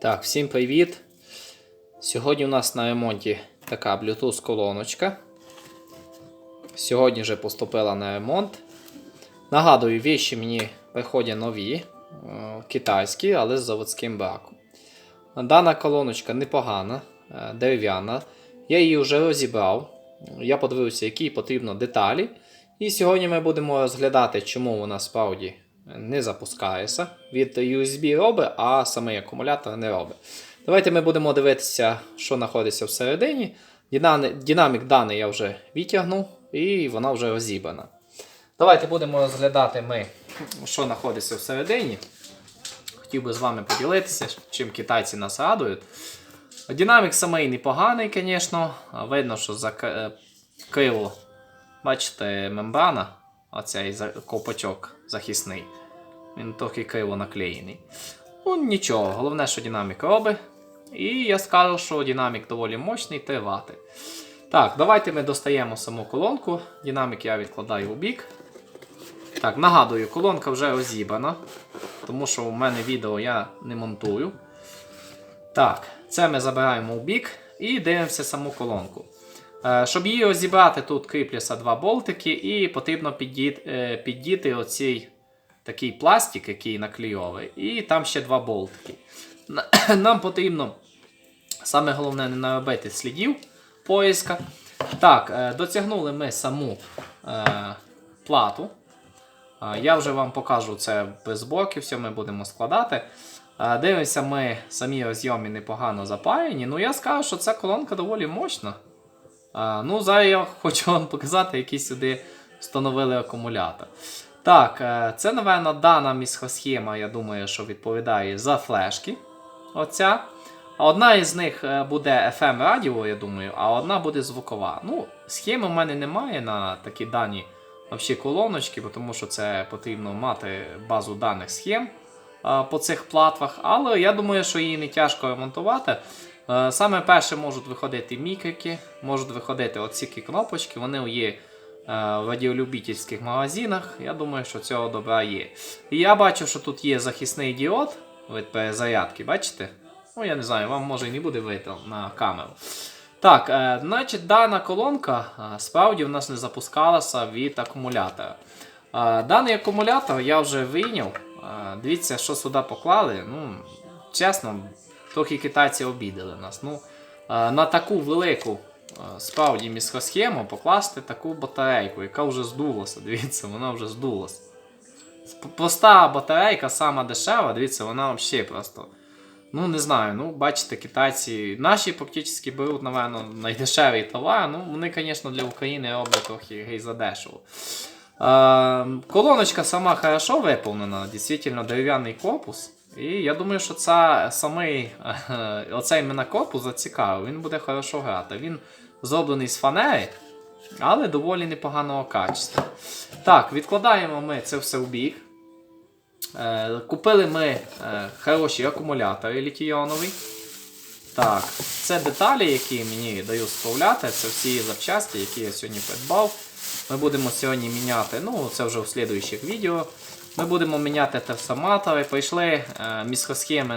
Так, всім привіт! Сьогодні у нас на ремонті така Bluetooth колоночка. Сьогодні вже поступила на ремонт. Нагадую, віші мені приходять нові, е, китайські, але з заводським браком. Дана колоночка непогана, е, дерев'яна. Я її вже розібрав. Я подивився, які потрібно деталі. І сьогодні ми будемо розглядати, чому вона справді не запускається. Від USB робить, а самий акумулятор не робить. Давайте ми будемо дивитися, що знаходиться всередині. Динамік, даний я вже відтягнув і вона вже розібрана. Давайте будемо розглядати ми, що знаходиться всередині. Хотів би з вами поділитися, чим китайці нас радують. Динамік самий непоганий, звісно. Видно, що закрило, бачите, мембрана, оцей ковпачок захисний. Він трохи криво наклеєний. Ну, нічого, головне, що динамік робить. І я скажу, що динамік доволі мощний, 3 Вт. Так, давайте ми достаємо саму колонку. Динамік я відкладаю у бік. Так, нагадую, колонка вже розібрана, тому що у мене відео я не монтую. Так, це ми забираємо у бік і дивимося саму колонку. Е, Щоб її розібрати, тут кріпляться два болтики, і потрібно е, піддіти оцей такий пластик, який наклейовий, і там ще два болтики. Нам потрібно саме головне не наробити слідів поїзка. Так, е, дотягнули ми саму е, плату. Е, Я вже вам покажу це без блоків, все ми будемо складати. Е, Дивимося, ми самі розйоми непогано запаяні. Ну я скажу, що ця колонка доволі мощна. Ну, зараз я хочу вам показати, який сюди встановили акумулятор. Так, е, це, напевно, дана місхосхема, я думаю, що відповідає за флешки. Оця. Одна із них е, буде FM радіо, я думаю, а одна буде звукова. Ну, схеми в мене немає на такі дані вообще колоночки, тому що це потрібно мати базу даних схем е, по цих платвах. Але я думаю, що її не тяжко ремонтувати. Саме перше можуть виходити мікрики, можуть виходити оці кнопочки, вони є в радіолюбительських магазинах. Я думаю, що цього добра є. І я бачу, що тут є захисний діод від перезарядки, бачите? Ну, я не знаю, вам може і не буде видно на камеру. Так, е, значить, дана колонка е, справді в нас не запускалася від акумулятора. Е, даний акумулятор я вже вийняв. Е, дивіться, що сюди поклали. Ну, чесно, трохи китайці обідали нас. Ну, е, на таку велику е, справді мікросхему покласти таку батарейку, яка вже здулася. Дивіться, вона вже здулася. Проста батарейка, сама дешева, дивіться, вона взагалі просто. Ну, не знаю, ну, бачите, китайці. Наші практично беруть, напевно, найдешевий товар. Ну, вони, звісно, для України роблять трохи гей задешево. Е, колоночка сама хорошо виповнена, дійсно дерев'яний корпус. І я думаю, що це самий е, оцей мене корпус зацікавив. Він буде хорошо грати. Він зроблений з фанери, але доволі непоганого качества. Так, відкладаємо ми це все в бік. Е, Купили ми е, хороші акумулятори літійонові. Так, це деталі, які мені дають справляти. Це всі запчасті, які я сьогодні придбав. Ми будемо сьогодні міняти, ну це вже в слідуючих відео. Ми будемо міняти трансформатори. Прийшли е,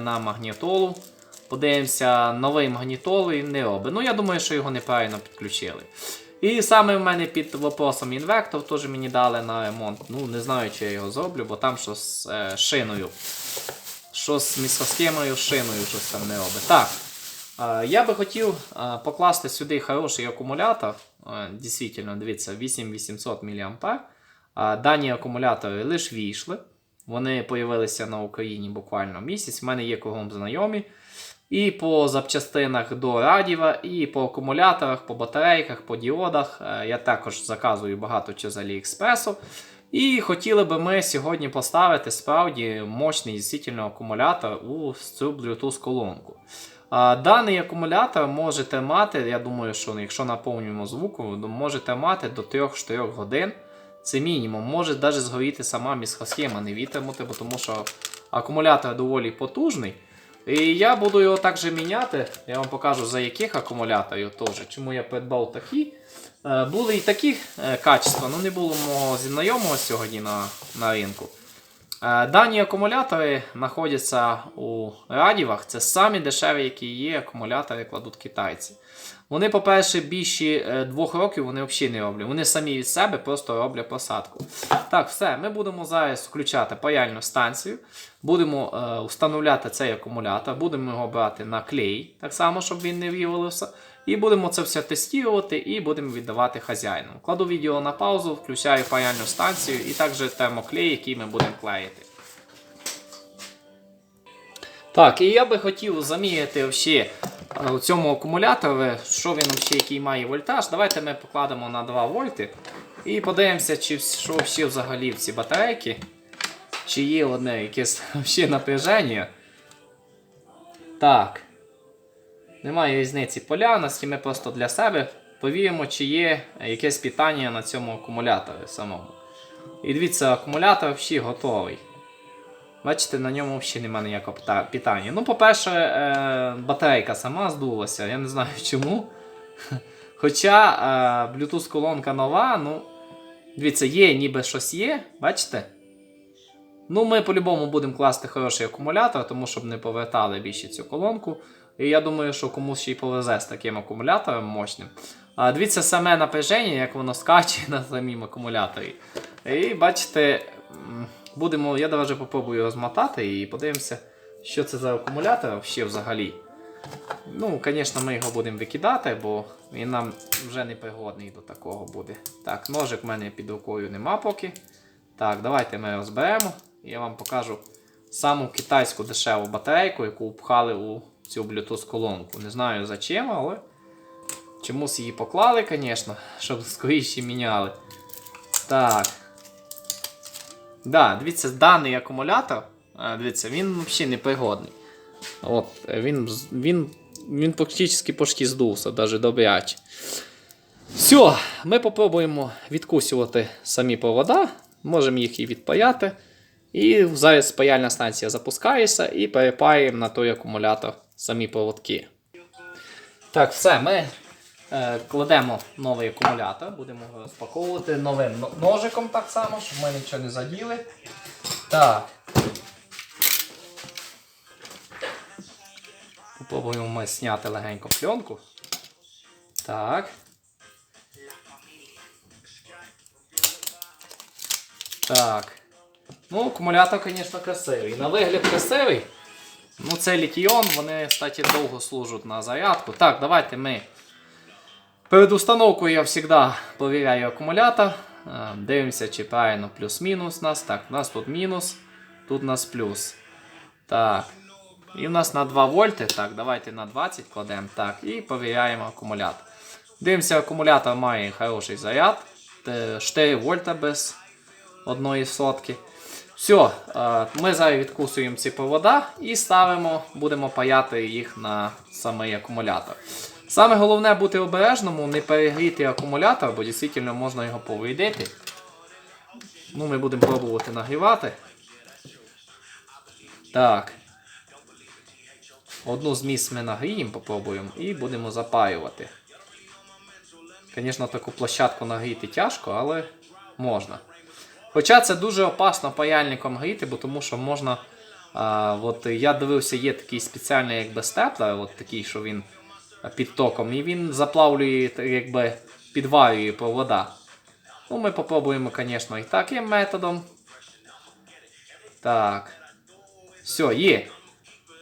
на магнітолу. Подивимося, новий магнітол він не робить. Ну, я думаю, що його неправильно підключили. І саме в мене під вопросом інвектор теж мені дали на ремонт. Ну, не знаю, чи я його зроблю, бо там щось з е, шиною. Що з мікросхемою, шиною щось там не робить. Так. е, Я би хотів е, покласти сюди хороший акумулятор. Е, Дійсно, дивіться, 8800 мА. Дані акумулятори лише війшли. Вони з'явилися на Україні буквально місяць. У мене є кругом знайомі. І по запчастинах до радіва, і по акумуляторах, по батарейках, по діодах. Е, Я також заказую багато чи з Аліекспресу. І хотіли би ми сьогодні поставити справді мощний дійсно акумулятор у цю Bluetooth колонку. Даний акумулятор можете мати, я думаю, що якщо наповнюємо звуку, то можете мати до 3-4 годин. Це мінімум. Може навіть згоріти сама місхосхема не витримати, бо тому що акумулятор доволі потужний. І я буду його також міняти. Я вам покажу за яких акумуляторів теж. Чому я придбав такі. Е, Були і такі е, качества, але не було мого знайомого сьогодні на, на ринку. Е, Дані акумулятори знаходяться у радівах. Це самі дешеві, які є акумулятори, кладуть китайці. Вони, по-перше, більші е, двох років вони взагалі не роблять. Вони самі від себе просто роблять посадку. Так, все, ми будемо зараз включати паяльну станцію. Будемо е, встановляти цей акумулятор, будемо його брати на клей, так само, щоб він не вивалився. І будемо це все тестувати і будемо віддавати хазяїну. Кладу відео на паузу, включаю паяльну станцію і також термоклей, який ми будемо клеїти. Так, і я би хотів заміряти вообще у цьому акумуляторі, що він вообще, який має вольтаж. Давайте ми покладемо на 2 вольти і подивимося, чи що вообще взагалі в ці батарейки, чи є одне якесь напряження. Так. Немає різниці полярності, ми просто для себе повіримо, чи є якесь питання на цьому акумуляторі самому. І дивіться, акумулятор взагалі готовий. Бачите, на ньому взагалі немає ніякого питання. Ну, по-перше, е, батарейка сама здулася, я не знаю чому. Хоча е, Bluetooth колонка нова, ну. Дивіться, є, ніби щось є, бачите? Ну, ми по-любому будемо класти хороший акумулятор, тому щоб не повертали більше цю колонку. І я думаю, що комусь ще й повезе з таким акумулятором мощним. А дивіться саме напряження, як воно скаче на самім акумуляторі. І бачите, будемо, я навіть попробую розмотати і подивимося, що це за акумулятор ще взагалі. Ну, звісно, ми його будемо викидати, бо він нам вже не пригодний до такого буде. Так, ножик в мене під рукою нема поки. Так, давайте ми розберемо. Я вам покажу саму китайську дешеву батарейку, яку впхали у цю Bluetooth колонку. Не знаю за чим, але чомусь її поклали, звісно, щоб скоріше міняли. Так. Да, дивіться, даний акумулятор, дивіться, він взагалі не пригодний. От, е, він, він, він практично почти здувся, навіть добряче. Все, ми попробуємо відкусувати самі провода, можемо їх і відпаяти. І зараз паяльна станція запускається і перепаюємо на той акумулятор самі проводки. Так, все, ми е, кладемо новий акумулятор, будемо його розпаковувати новим ножиком так само, щоб ми нічого не заділи. Так. Попробуємо ми зняти легенько пленку. Так. Так. Ну, акумулятор, звісно, красивий. На вигляд красивий. Ну, це літіон, вони, кстати, довго служать на зарядку. Так, давайте ми. Перед установкою я завжди перевіряю акумулятор. Е, Дивимося, чи правильно плюс-мінус у нас. Так, у нас тут мінус, тут у нас плюс. Так. І у нас на 2 вольти. Так, давайте на 20 кладемо. Так, і перевіряємо акумулятор. Дивимося, акумулятор має хороший заряд. 4 вольта без одної сотки. Все, ми зараз відкусуємо ці провода і ставимо, будемо паяти їх на самий акумулятор. Саме головне бути обережному, не перегріти акумулятор, бо дійсно можна його повийдити. Ну, ми будемо пробувати нагрівати. Так. Одну зміс ми нагріємо, попробуємо і будемо запаювати. Звісно, таку площадку нагріти тяжко, але можна. Хоча це дуже опасно паяльником гріти, бо тому що можна. А, от я дивився, є такий спеціальний якби степлер, от такий, що він під током, і він заплавлює, якби підварює провода. Ну, ми попробуємо, звісно, і таким методом. Так. Все, є.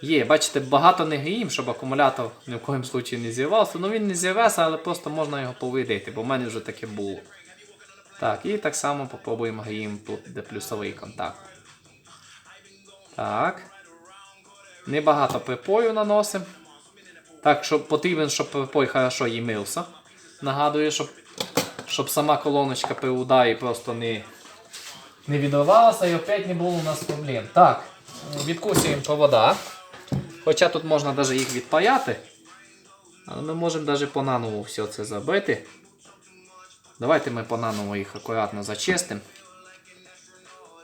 Є, бачите, багато не гріємо, щоб акумулятор ні в коїм случаї не зірвався. Ну він не зірвався, але просто можна його повидити, бо в мене вже таке було. Так, і так само попробуємо гріємо де плюсовий контакт. Так. Небагато припою наносимо. Так, щоб потрібен, щоб припой хорошо їй мився. Нагадую, щоб, щоб сама колоночка при ударі просто не, не відривалася і опять не було у нас проблем. Так, відкусуємо провода. Хоча тут можна навіть їх відпаяти. Але ми можемо навіть по наново все це зробити. Давайте ми по-наново їх акуратно зачистимо.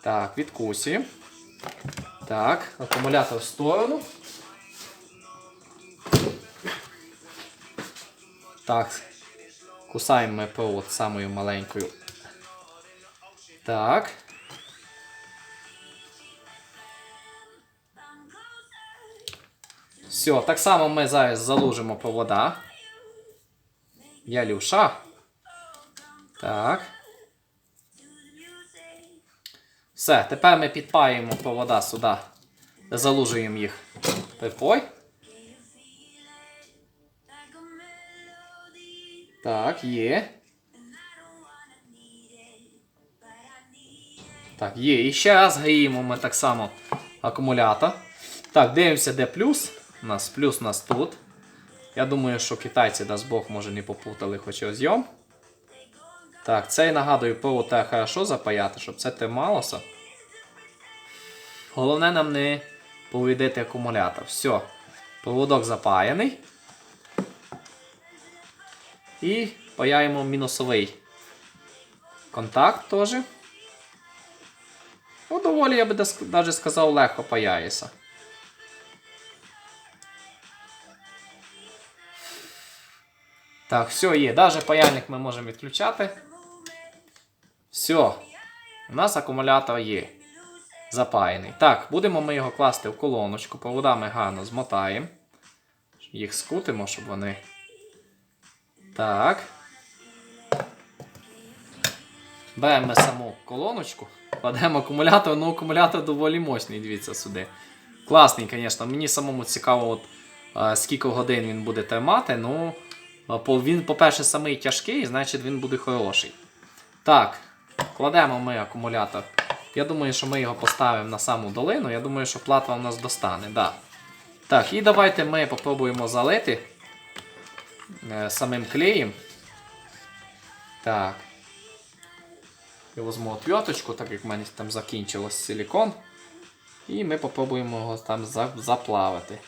Так, відкусуємо. Так, акумулятор в сторону. Так. Кусаємо ми ПО самою маленькою. Так. Все, так само ми зараз залужимо повода. Ялюша. Так. Все, тепер ми підпаємо повода сюди. Залужуємо їх. Пипой. Так, є. Так, є. І ще раз гріємо ми так само акумулятор. Так, дивимося, де плюс. У нас плюс у нас тут. Я думаю, що китайці, дасть Бог, може не попутали хоч розйом. Так, цей нагадую, провод треба хорошо запаяти, щоб це трималося. Головне нам не повідити акумулятор. Все. Проводок запаяний. І паяємо мінусовий контакт теж. Ну, доволі, я би навіть сказав, легко паяється. Так, все є. Навіть паяльник ми можемо відключати. Все. У нас акумулятор є. Запаяний. Так, будемо ми його класти в колоночку. Провода ми гарно змотаємо. Їх скутимо, щоб вони. Так. Беремо саму колоночку, кладемо акумулятор, ну акумулятор доволі мощний, дивіться сюди. Класний, звісно. Мені самому цікаво, от, е, скільки годин він буде тримати. Ну, е, він, по-перше, самий тяжкий, значить він буде хороший. Так, кладемо ми акумулятор. Я думаю, що ми його поставимо на саму долину. Я думаю, що платва у нас достане. Да. Так, і давайте ми попробуємо залити самим клеєм. Так. Я візьму отверточку, так як в мене там закінчилось силікон. І ми попробуємо його там за- заплавити.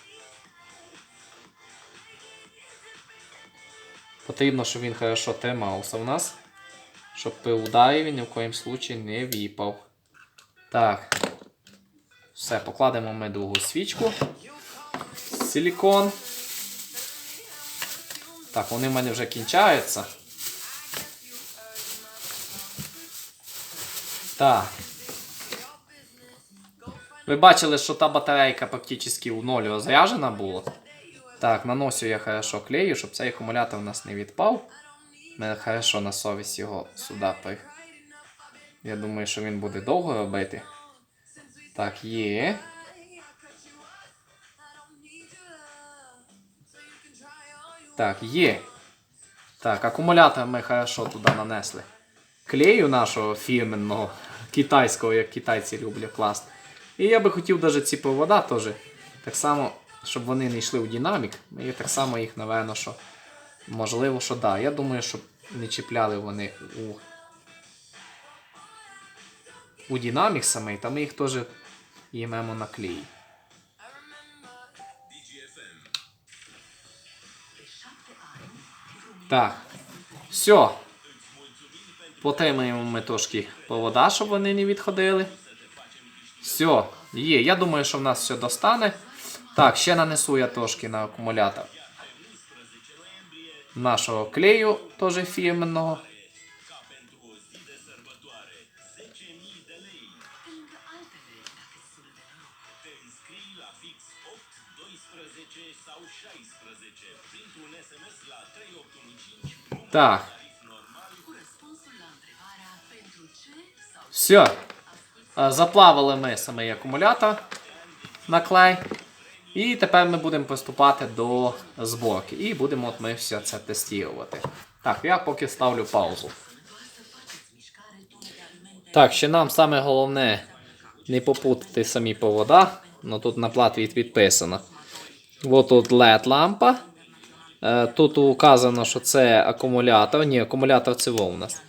Потрібно, щоб він хорошо тримався в нас. Щоб при ударі він ні в коїм случаї не віпав. Так. Все, покладемо ми другу свічку. Силікон. Так, вони в мене вже кінчаються. Так. Ви бачили, що та батарейка практично у ноль розряжена була. Так, наносю я хорошо клею, щоб цей акумулятор у нас не відпав. Мене хорошо на совість його сюди при. Я думаю, що він буде довго робити. Так, є. Так, є. Так, акумулятор ми хорошо туди нанесли. Клею нашого фірменного, китайського, як китайці люблять класти. І я би хотів навіть ці провода теж так само, щоб вони не йшли в динамік. І так само їх, напевно, що можливо, що да. Я думаю, щоб не чіпляли вони у, у динамік самий, та ми їх теж їмемо на клей. Так. Все. Потримаємо ми трошки провода, щоб вони не відходили. Все, є. Я думаю, що в нас все достане. Так, ще нанесу я трошки на акумулятор нашого клею, теж фірменного. Так. Все. Заплавили ми самий акумулятор на клей. І тепер ми будемо приступати до зборки. І будемо от ми все це тестувати. Так, я поки ставлю паузу. Так, ще нам саме головне не попутати самі провода. Ну тут на платві відписано. От тут LED лампа. Е, Тут указано, що це акумулятор. Ні, акумулятор це у нас.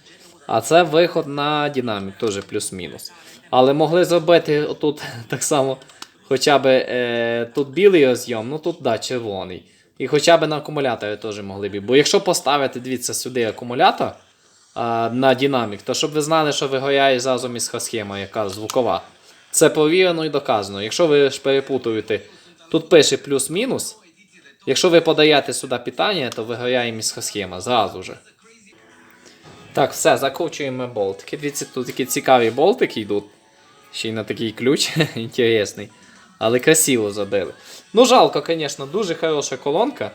А це виход на динамік, теж плюс-мінус. Але могли зробити отут так само, хоча б е, тут білий розйом, ну тут да, червоний. І хоча б на акумуляторі теж могли б. Бо якщо поставити, дивіться, сюди акумулятор на динамік, то щоб ви знали, що вигоряє зразу мікросхема, яка звукова. Це провірено і доказано. Якщо ви ж перепутуєте, тут пише плюс-мінус. Якщо ви подаєте сюди питання, то вигоряє мікросхема зразу же. Так, все, закручуємо болтики. Дивіться, тут такі цікаві болтики йдуть. Ще й на такий ключ інтересний. Але красиво зробили. Ну, жалко, звісно, дуже хороша колонка.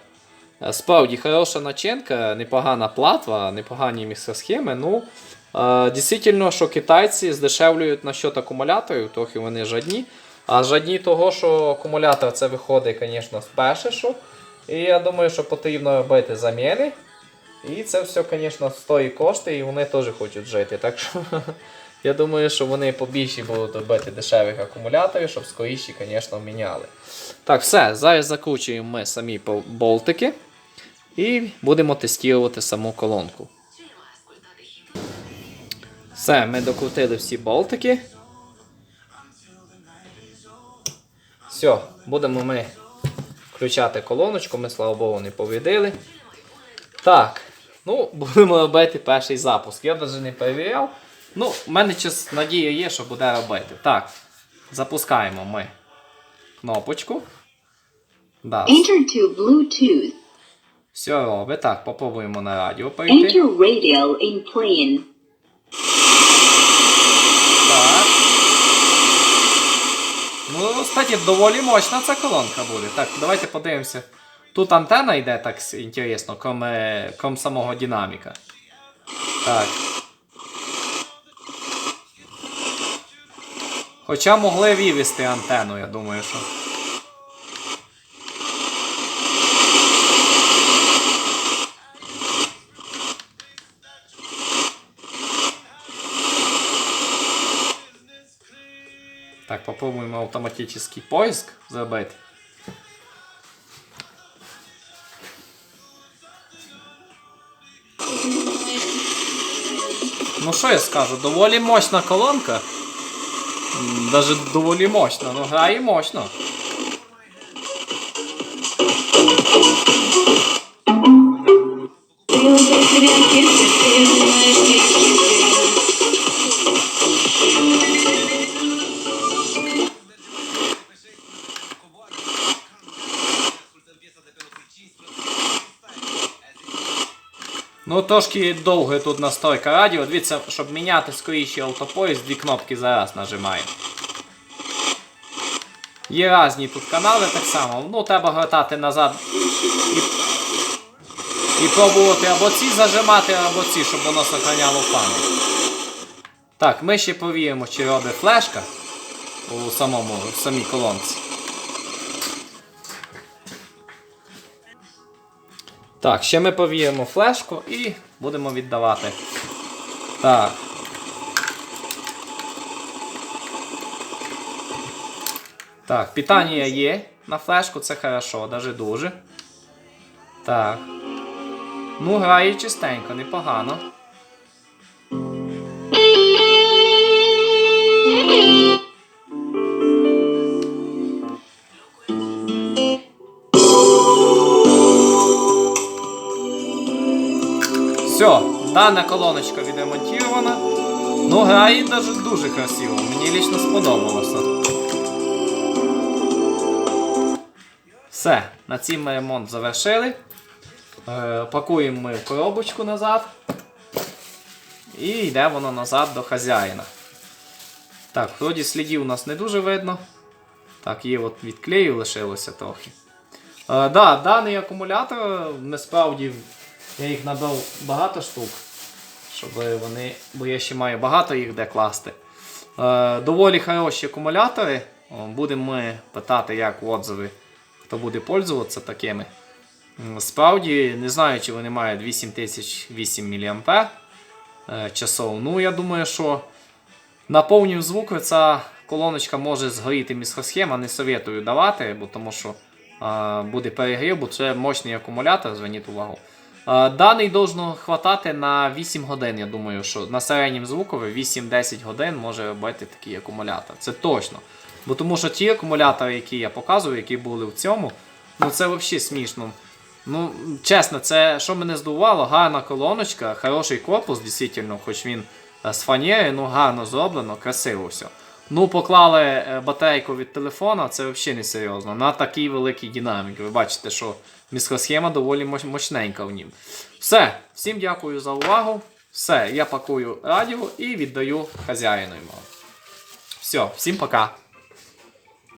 Е, Справді хороша начинка, непогана платва, непогані мікросхеми. Ну, е, дійсно, що китайці здешевлюють насчет акумуляторів, трохи вони жадні. А жадні того, що акумулятор це виходить, звісно, сперше. Що. І я думаю, що потрібно робити заміни. І це все, звісно, стоїть кошти, і вони теж хочуть жити. Так що я думаю, що вони побільші будуть робити дешевих акумуляторів, щоб скоріші, звісно, міняли. Так, все, зараз закручуємо ми самі болтики і будемо тестувати саму колонку. Все, ми докрутили всі болтики. Все, будемо ми включати колоночку, ми, слава Богу, не повідили. Так, ну, будемо робити перший запуск. Я навіть не перевіряв. Ну, в мене час надія є, що буде робити. Так, запускаємо ми кнопочку. Да, Enter to Bluetooth. все робить. Так, попробуємо на радіо перейти. Enter radio in plane. Так. Ну, кстати, доволі мощна ця колонка буде. Так, давайте подивимося. Тут антена йде так інтересно, ком, ком самого динаміка. Так. Хоча могли вивести антенну, я думаю, що. Так, попробуємо автоматический поиск зробити. Ну що я скажу, доволі мощна колонка. М, Даже доволі мощна, ну грає мощно. Трошки довго тут настройка радіо. Дивіться, щоб міняти скоріше автопоїзд, дві кнопки зараз нажимаємо. Є різні тут канали так само. Ну, треба гортати назад і, і пробувати або ці зажимати, або ці, щоб воно сохраняло пам'ять. Так, ми ще повіримо, чи робить флешка у самому, в самій колонці. Так, ще ми повіємо флешку і будемо віддавати. Так. Так, питання є на флешку, це хорошо, даже дуже. Так. Ну, грає чистенько, непогано. Все, дана колоночка відремонтована. Ну, грає даже дуже красиво. Мені лично сподобалося. Все, на цим ми ремонт завершили. Е, пакуємо ми коробочку назад. І йде воно назад до хазяїна. Так, вроді слідів у нас не дуже видно. Так, є от від лишилося трохи. Е, да, даний акумулятор насправді я їх набрав багато штук, щоб вони, бо я ще маю багато їх де класти. Е, доволі хороші акумулятори. Будемо ми питати, як отзиви, хто буде пользуватися такими. Справді, не знаю, чи вони мають 8008 мА е, часов. Ну, я думаю, що на повнім звуку ця колоночка може згоріти мікросхема, не советую давати, бо тому що буде перегрів, бо це мощний акумулятор, зверніть увагу. Е, Даний должно хватати на 8 годин. Я думаю, що на середньому звукові 8-10 годин може робити такий акумулятор. Це точно. Бо тому що ті акумулятори, які я показую, які були в цьому, ну це взагалі смішно. Ну, чесно, це що мене здивувало, гарна колоночка, хороший корпус, дійсно, хоч він е, з фанери, ну гарно зроблено, красиво все. Ну, поклали е, батарейку від телефона, це взагалі не серйозно. На такий великий динамік. Ви бачите, що міскосхема доволі мощненька в нім. Все, всім дякую за увагу. Все, я пакую радіо і віддаю хазяїну йому. Все, всім пока.